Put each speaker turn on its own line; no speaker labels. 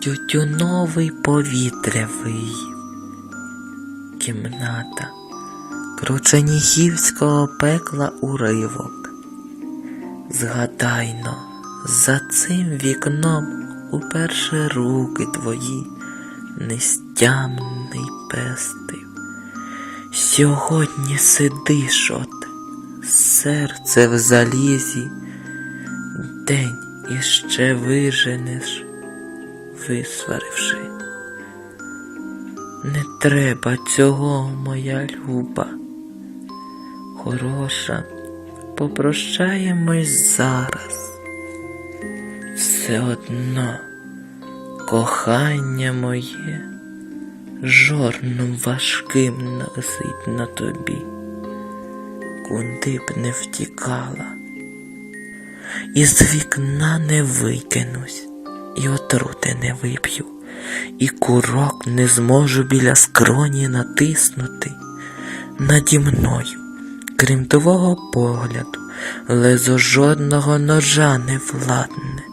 тютюновий повітря виїв. Кімната Крученіхівського пекла уривок. Згадайно, за цим вікном уперше руки твої нестямний пестив. Сьогодні сидиш от, серце в залізі, день іще виженеш, висваривши. Не треба цього, моя люба. Хороша, попрощаємось зараз. Все одно кохання моє жорном важким носить на тобі, куди б не втікала, із вікна не викинусь, і отрути не вип'ю, і курок не зможу біля скроні натиснути наді мною, крім твого погляду, лезо жодного ножа не владне.